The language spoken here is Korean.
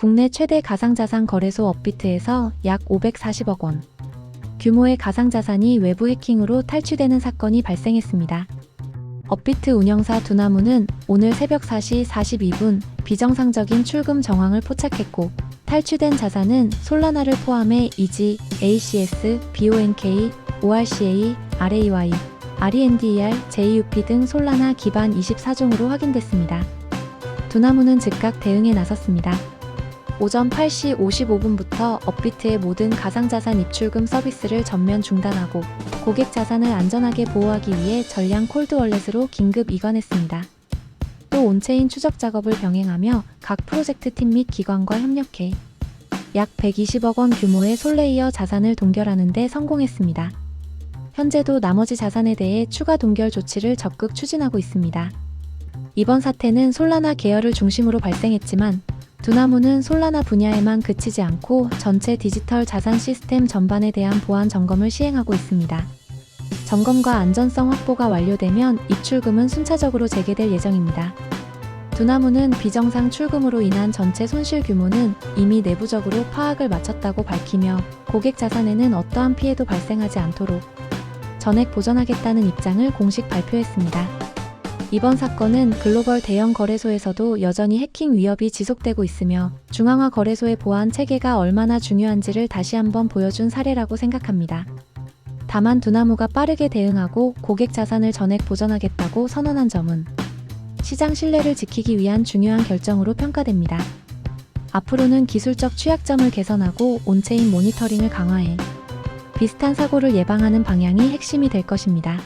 국내 최대 가상자산 거래소 업비트에서 약 540억 원 규모의 가상자산이 외부 해킹으로 탈취되는 사건이 발생했습니다. 업비트 운영사 두나무는 오늘 새벽 4시 42분 비정상적인 출금 정황을 포착했고 탈취된 자산은 솔라나를 포함해 이지, ACS, BONK, ORCA, RAY, RENDER, JUP 등 솔라나 기반 24종으로 확인됐습니다. 두나무는 즉각 대응에 나섰습니다. 오전 8시 55분부터 업비트의 모든 가상자산 입출금 서비스를 전면 중단하고 고객 자산을 안전하게 보호하기 위해 전량 콜드 월렛으로 긴급 이관했습니다. 또 온체인 추적 작업을 병행하며 각 프로젝트 팀 및 기관과 협력해 약 120억 원 규모의 솔레이어 자산을 동결하는 데 성공했습니다. 현재도 나머지 자산에 대해 추가 동결 조치를 적극 추진하고 있습니다. 이번 사태는 솔라나 계열을 중심으로 발생했지만 두나무는 솔라나 분야에만 그치지 않고 전체 디지털 자산 시스템 전반에 대한 보안 점검을 시행하고 있습니다. 점검과 안전성 확보가 완료되면 입출금은 순차적으로 재개될 예정입니다. 두나무는 비정상 출금으로 인한 전체 손실 규모는 이미 내부적으로 파악을 마쳤다고 밝히며 고객 자산에는 어떠한 피해도 발생하지 않도록 전액 보전하겠다는 입장을 공식 발표했습니다. 이번 사건은 글로벌 대형 거래소에서도 여전히 해킹 위협이 지속되고 있으며 중앙화 거래소의 보안 체계가 얼마나 중요한지를 다시 한번 보여준 사례라고 생각합니다. 다만 두나무가 빠르게 대응하고 고객 자산을 전액 보전하겠다고 선언한 점은 시장 신뢰를 지키기 위한 중요한 결정으로 평가됩니다. 앞으로는 기술적 취약점을 개선하고 온체인 모니터링을 강화해 비슷한 사고를 예방하는 방향이 핵심이 될 것입니다.